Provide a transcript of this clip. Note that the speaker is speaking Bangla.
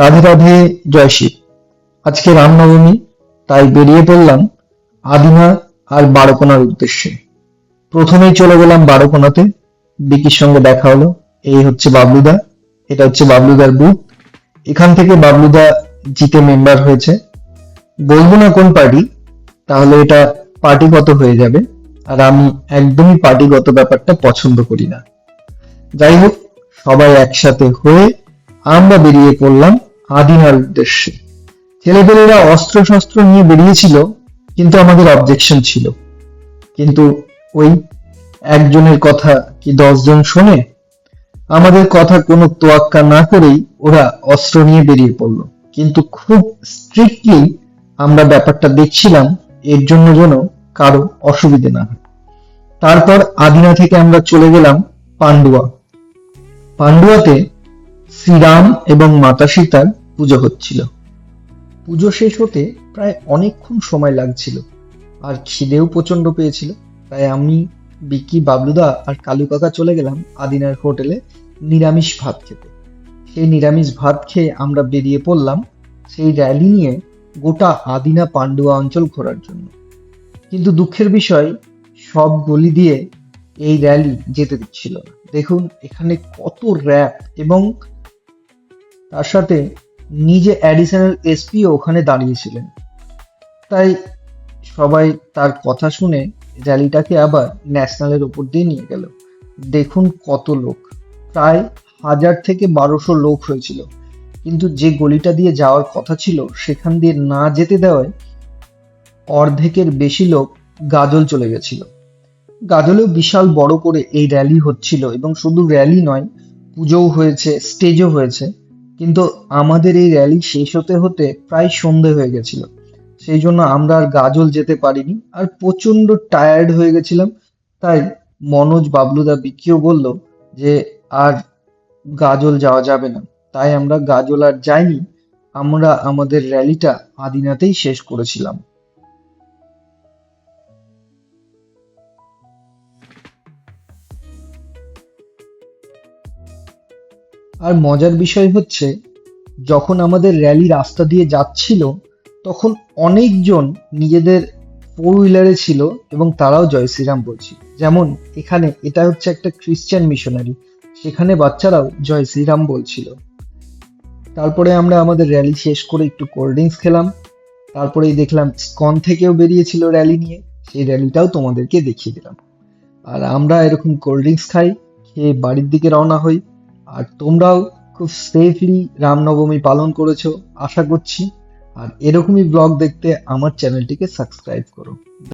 রাধে রাধে, জয় শিব। আজকে রামনবমী, তাই বেরিয়ে পড়লাম আদিনা আর বারোকোনার উদ্দেশ্যে। প্রথমেই চলে গেলাম বারোকোনাতে, বিকির সঙ্গে দেখা হলো। এই হচ্ছে বাবলুদা, এটা হচ্ছে বাবলুদার বুথ এখান থেকে বাবলুদা জিতে মেম্বার হয়েছে। বলব না কোন পার্টি তাহলে এটা পার্টিগত হয়ে যাবে, আর আমি একদমই পার্টিগত ব্যাপারটা পছন্দ করি না। যাই হোক, সবাই একসাথে হয়ে আমরা বেরিয়ে পড়লাম আদিনার উদ্দেশ্যে। ছেলেপেলেরা অস্ত্র শস্ত্র নিয়ে বেরিয়েছিল, কিন্তু আমাদের অবজেকশন ছিল। কিন্তু ওই একজনের কথা কি দশজন শোনে? আমাদের কথা কোনো তোয়াক্কা না করেই ওরা অস্ত্র নিয়ে বেরিয়ে পড়ল। কিন্তু খুব স্ট্রিক্টলি আমরা ব্যাপারটা দেখছিলাম, এর জন্য যেন কারও অসুবিধে না হয়। তারপর আদিনা থেকে আমরা চলে গেলাম পান্ডুয়া। পান্ডুয়াতে শ্রীরাম এবং মাতা সীতার পুজো হচ্ছিল। পুজো শেষ হতে প্রায় অনেকক্ষণ সময় লাগছিল। আর খিদেও প্রচণ্ড পেয়েছিল। তাই আমি, বিকি, বাবলুদা আর কালু কাকা চলে গেলাম আদিনার হোটেলে নিরামিষ ভাত খেতে। সেই নিরামিষ ভাত খেয়ে আমরা বেরিয়ে পড়লাম সেই র্যালি নিয়ে গোটা আদিনা পান্ডুয়া অঞ্চল ঘোরার জন্য। কিন্তু দুঃখের বিষয়, সব গলি দিয়ে এই র্যালি যেতে দিচ্ছিল না। দেখুন, এখানে কত র্যাপ এবং তার সাথে নিজে অ্যাডিশনাল এসপিও ওখানে দাঁড়িয়েছিলেন। তাই সবাই তার কথা শুনে র্যালিটাকে আবার ন্যাশনালের উপর দিয়ে নিয়ে গেল। দেখুন কত লোক। প্রায় হাজার থেকে বারোশো লোক হয়েছিল। কিন্তু যে গলিটা দিয়ে যাওয়ার কথা ছিল, সেখান দিয়ে না যেতে দেওয়ায় অর্ধেকের বেশি লোক গাজল চলে গেছিল। গাজলেও বিশাল বড় করে এই র্যালি হচ্ছিল এবং শুধু র্যালি নয়, পুজোও হয়েছে, স্টেজও হয়েছে। কিন্তু আমাদের এই র্যালি শেষ হতে হতে প্রায় সন্ধে হয়ে গেছিল। সেই জন্য আমরা আর গাজল যেতে পারিনি, আর প্রচণ্ড টায়ার্ড হয়ে গেছিলাম। তাই মনোজ বাবলুদা বিকিও বলল যে, আর গাজল যাওয়া যাবে না। তাই আমরা গাজল আর যাইনি, আমরা আমাদের র্যালিটা আদিনাতেই শেষ করেছিলাম। আর মজার বিষয় হচ্ছে, যখন আমাদের র্যালি রাস্তা দিয়ে যাচ্ছিল, তখন অনেকজন নিজেদের ফোর হুইলারে ছিল এবং তারাও জয় শ্রীরাম বলছিল যেমন, এখানে এটা হচ্ছে একটা খ্রিস্টান মিশনারি সেখানে বাচ্চারাও জয় শ্রীরাম বলছিল। তারপরে আমরা আমাদের র্যালি শেষ করে একটু কোল্ড ড্রিঙ্কস খেলাম, তারপরেই দেখলাম স্কন থেকেও বেরিয়েছিল র্যালি নিয়ে, সেই র্যালিটাও তোমাদেরকে দেখিয়ে দিলাম। আর আমরা এরকম কোল্ড ড্রিঙ্কস খাই, খেয়ে বাড়ির দিকে রওনা হই। আর তোমরাও খুব সেফলি রামনবমী পালন করেছ, আশা করছি। আর এরকমই ব্লগ দেখতে আমার চ্যানেলটিকে সাবস্ক্রাইব করো।